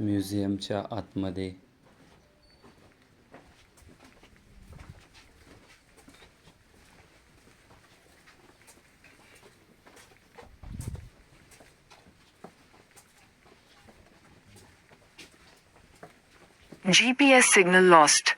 म्युझियमच्या आतमध्ये GPS signal lost.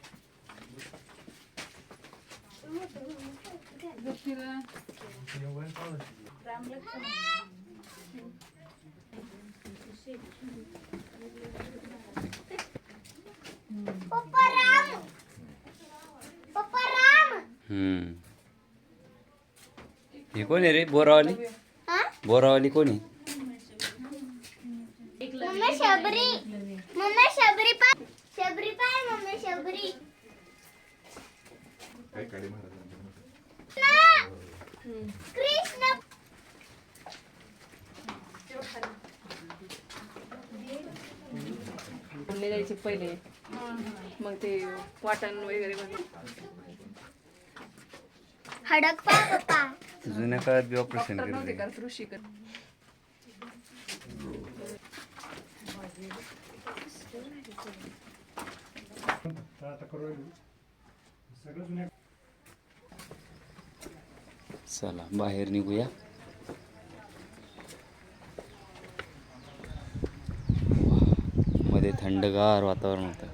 ही कोण आहे रे बोरावाली हा बोरावाली कोण आहे मम्मा शबरी मम्मा शबरी पाय शबरी पाय मम्मा शबरी ना. कृष्ण. जायचे पहिले. मग ते वाटण वगैरे बनवून. हडक पा पप्पा जुन्या काळात बी ऑपरेशन नव्हते करत ऋषी करत चला बाहेर निघूया. मध्ये थंडगार वातावरण होतं.